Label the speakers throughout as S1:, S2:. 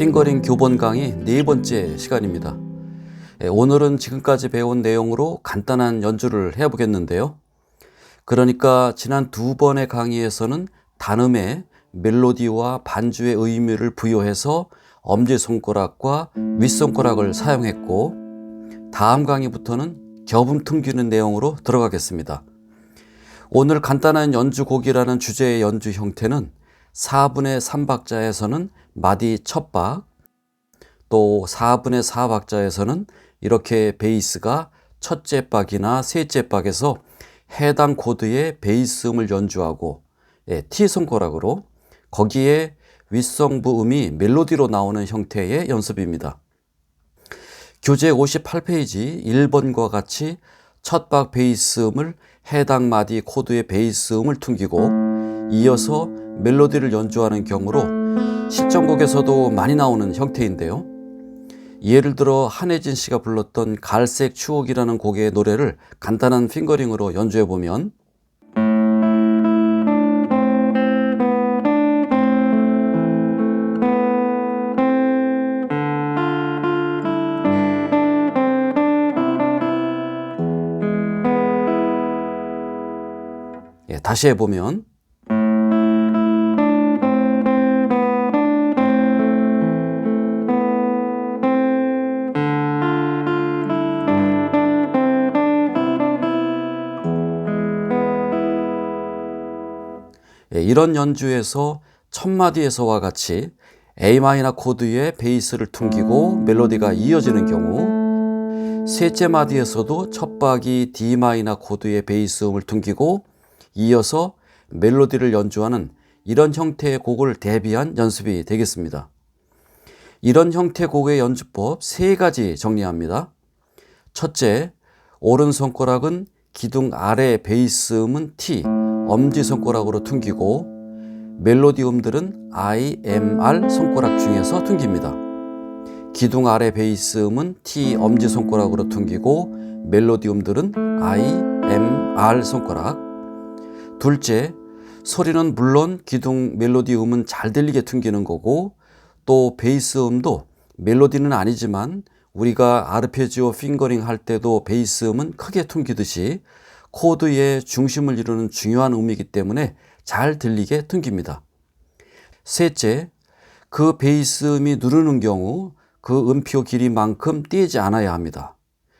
S1: 핑거링 교본 강의 네 번째 시간입니다. 예, 오늘은 지금까지 배운 내용으로 간단한 연주를 해보겠는데요. 그러니까 지난 두 번의 강의에서는 단음에 멜로디와 반주의 의미를 부여해서 엄지손가락과 윗손가락을 사용했고 다음 강의부터는 겹음 퉁기는 내용으로 들어가겠습니다. 오늘 간단한 연주곡이라는 주제의 연주 형태는 4분의 3박자에서는 마디 첫 박, 또 4분의 4박자에서는 이렇게 베이스가 첫째 박이나 셋째 박에서 해당 코드의 베이스 음을 연주하고 예, T 손가락으로 거기에 윗성부 음이 멜로디로 나오는 형태의 연습입니다. 교재 58페이지 1번과 같이 첫박 베이스 음을 해당 마디 코드의 베이스 음을 퉁기고 이어서 멜로디를 연주하는 경우로 실전곡에서도 많이 나오는 형태인데요. 예를 들어 한혜진 씨가 불렀던 갈색 추억이라는 곡의 노래를 간단한 핑거링으로 연주해 보면 예, 다시 해보면 이런 연주에서 첫 마디에서와 같이 A 마이너 코드의 베이스를 퉁기고 멜로디가 이어지는 경우 셋째 마디에서도 첫 박이 D 마이너 코드의 베이스 음을 퉁기고 이어서 멜로디를 연주하는 이런 형태의 곡을 대비한 연습이 되겠습니다. 이런 형태 곡의 연주법 세 가지 정리합니다. 첫째, 오른 손가락은 기둥 아래 베이스 음은 T, 엄지손가락으로 퉁기고 멜로디 음들은 I, M, R 손가락 중에서 퉁깁니다. 기둥 아래 베이스음은 T, 엄지손가락으로 퉁기고 멜로디 음들은 I, M, R 손가락 둘째, 소리는 물론 기둥 멜로디 음은 잘 들리게 퉁기는 거고 또 베이스 음도 멜로디는 아니지만 우리가 아르페지오 핑거링 할 때도 베이스 음은 크게 퉁기듯이 코드의 중심을 이루는 중요한 음이기 때문에 잘 들리게 퉁깁니다. 셋째, 그 베이스 음이 누르는 경우 그 음표 길이만큼 띄지 않아야 합니다.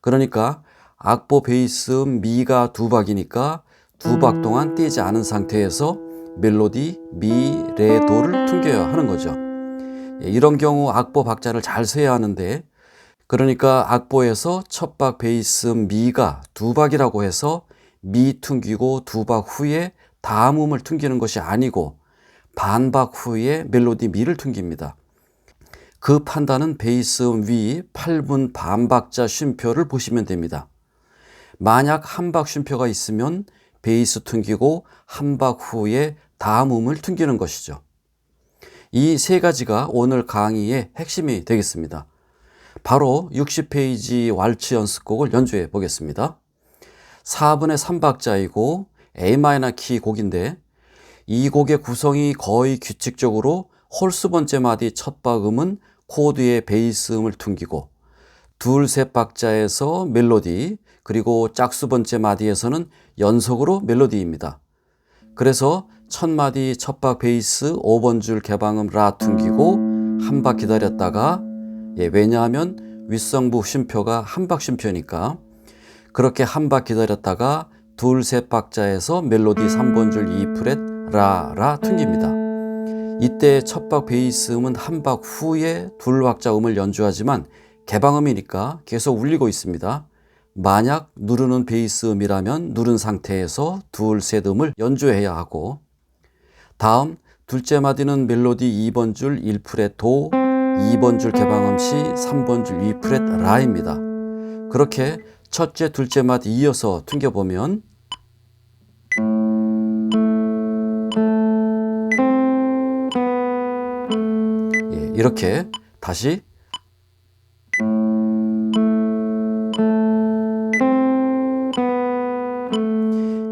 S1: 그러니까 악보 베이스 음 미가 두 박이니까 두 박 동안 띄지 않은 상태에서 멜로디 미, 레, 도를 퉁겨야 하는 거죠. 예, 이런 경우 악보 박자를 잘 세야 하는데 그러니까 악보에서 첫 박 베이스 미가 두 박이라고 해서 미 퉁기고 두 박 후에 다음 음을 퉁기는 것이 아니고 반박 후에 멜로디 미를 퉁깁니다. 그 판단은 베이스 위 8분 반박자 쉼표를 보시면 됩니다. 만약 한박 쉼표가 있으면 베이스 퉁기고 한박 후에 다음 음을 퉁기는 것이죠. 이 세 가지가 오늘 강의의 핵심이 되겠습니다. 바로 60페이지 왈츠 연습곡을 연주해 보겠습니다. 4분의 3박자이고 A마이너 키 곡인데 이 곡의 구성이 거의 규칙적으로 홀수 번째 마디 첫 박음은 코드의 베이스 음을 퉁기고 둘, 셋 박자에서 멜로디 그리고 짝수 번째 마디에서는 연속으로 멜로디입니다. 그래서 첫 마디 첫 박 베이스 5번 줄 개방음 라 퉁기고 한 박 기다렸다가 예, 왜냐하면 윗성부 쉼표가 한 박 쉼표니까 그렇게 한박 기다렸다가 둘, 셋 박자에서 멜로디 3번 줄 2프렛 라, 라 퉁깁니다. 이때 첫 박 베이스 음은 한 박 후에 둘 박자 음을 연주하지만 개방음이니까 계속 울리고 있습니다. 만약 누르는 베이스 음이라면 누른 상태에서 둘, 셋 음을 연주해야 하고 다음 둘째 마디는 멜로디 2번 줄 1프렛 도, 2번 줄 개방음 시 3번 줄 2프렛 라입니다. 그렇게 첫째, 둘째 마디 이어서 튕겨보면 예, 이렇게 다시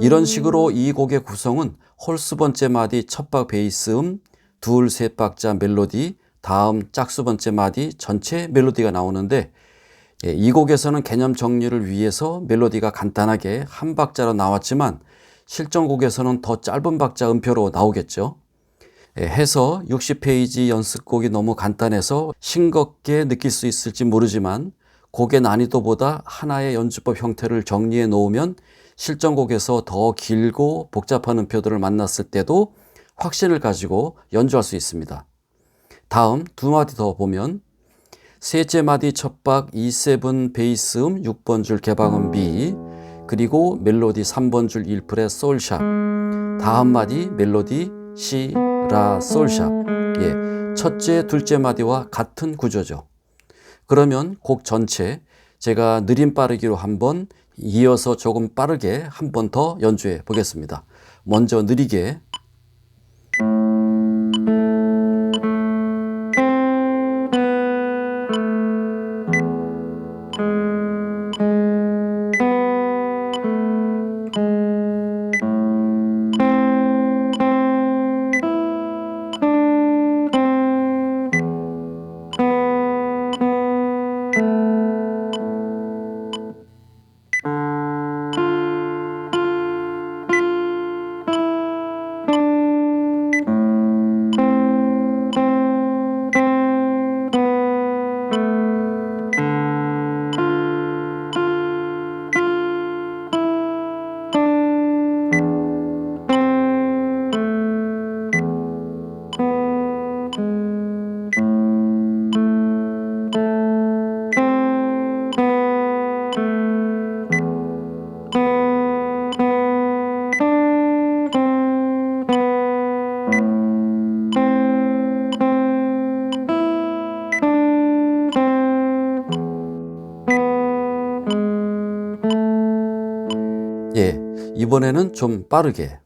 S1: 이런 식으로 이 곡의 구성은 홀수 번째 마디 첫박 베이스 음, 둘, 셋 박자 멜로디, 다음 짝수 번째 마디 전체 멜로디가 나오는데 예, 이 곡에서는 개념 정리를 위해서 멜로디가 간단하게 한 박자로 나왔지만 실전곡에서는 더 짧은 박자 음표로 나오겠죠. 예, 해서 60페이지 연습곡이 너무 간단해서 싱겁게 느낄 수 있을지 모르지만 곡의 난이도보다 하나의 연주법 형태를 정리해 놓으면 실전곡에서 더 길고 복잡한 음표들을 만났을 때도 확신을 가지고 연주할 수 있습니다. 다음 두 마디 더 보면 셋째 마디 첫박 E7 베이스음 6번 줄 개방음 B 그리고 멜로디 3번 줄 1프렛 솔샵 다음 마디 멜로디 C 라 솔샵 예 첫째 둘째 마디와 같은 구조죠. 그러면 곡 전체 제가 느림 빠르기로 한번 이어서 조금 빠르게 한 번 더 연주해 보겠습니다. 먼저 느리게 예 이번에는 좀 빠르게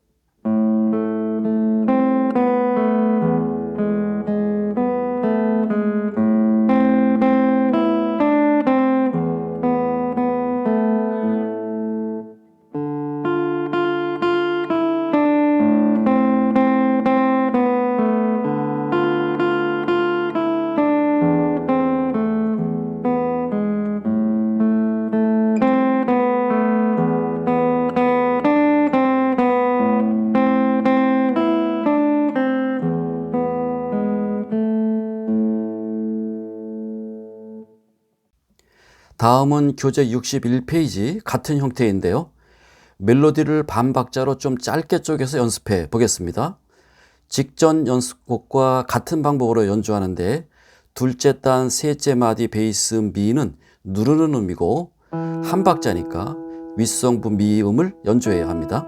S1: 다음은 교재 61페이지 같은 형태인데요. 멜로디를 반 박자로 좀 짧게 쪼개서 연습해 보겠습니다. 직전 연습곡과 같은 방법으로 연주하는데 둘째 단 셋째 마디 베이스 미는 누르는 음이고 한 박자니까 윗성부 미음을 연주해야 합니다.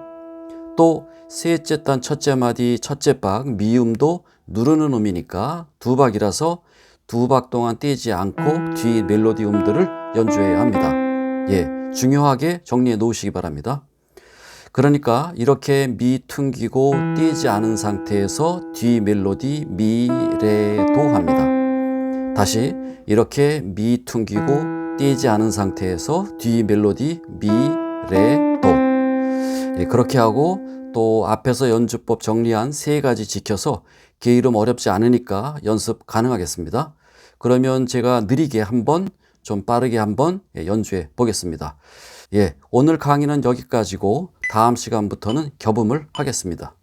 S1: 또 셋째 단 첫째 마디 첫째 박 미음도 누르는 음이니까 두 박이라서 두 박 동안 떼지 않고 뒤 멜로디 음들을 연주해야 합니다. 예, 중요하게 정리해 놓으시기 바랍니다. 그러니까 이렇게 미 퉁기고 떼지 않은 상태에서 뒤 멜로디 미, 레, 도 합니다. 다시 이렇게 미 퉁기고 떼지 않은 상태에서 뒤 멜로디 미, 레, 도. 예, 그렇게 하고 또 앞에서 연주법 정리한 세 가지 지켜서 게으름 어렵지 않으니까 연습 가능하겠습니다. 그러면 제가 느리게 한번 좀 빠르게 한번 연주해 보겠습니다. 예, 오늘 강의는 여기까지고 다음 시간부터는 겹음을 하겠습니다.